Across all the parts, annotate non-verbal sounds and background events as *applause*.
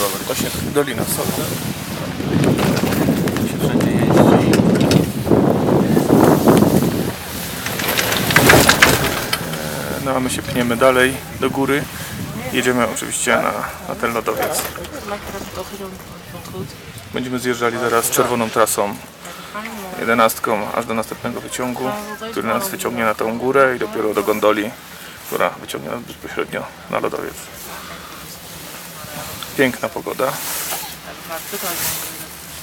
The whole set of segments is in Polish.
rower. Właśnie Dolina Solna. Się wszędzie jeździ. No a my się pniemy dalej do góry. Jedziemy oczywiście na, na ten lodowiec. Będziemy zjeżdżali zaraz czerwoną trasą jedenastką aż do następnego wyciągu, który nas wyciągnie na tą górę i dopiero do gondoli, która wyciągnie nas bezpośrednio na lodowiec. Piękna pogoda,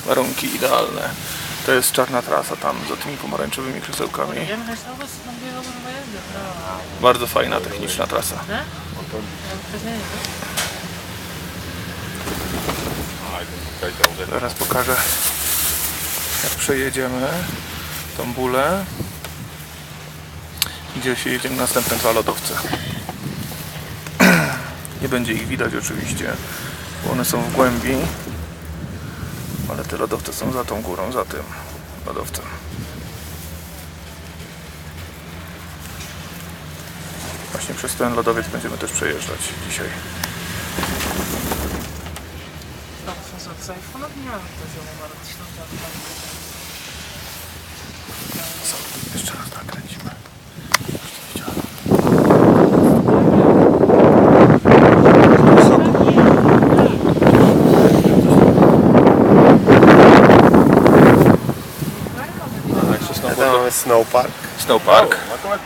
warunki idealne. To jest czarna trasa tam za tymi pomarańczowymi krzesełkami. Bardzo fajna, techniczna trasa. Zaraz pokażę jak przejedziemy tą bulę gdzie się jedziemy następne dwa lodowce *clears throat* nie będzie ich widać oczywiście bo one są w głębi ale te lodowce są za tą górą, za tym lodowcem właśnie przez ten lodowiec będziemy też przejeżdżać dzisiaj? Jeszcze Snowpark. Snow Park.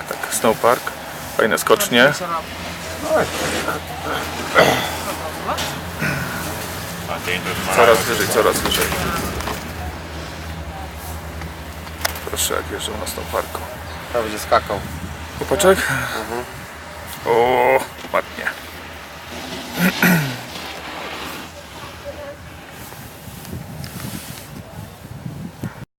Tak, Snow Park. Fajne skocznie. Coraz wyżej, coraz wyżej. Proszę, jak jeżdżą na Snow Parku. Tam będzie skakał. Chłopaczek? O, ładnie.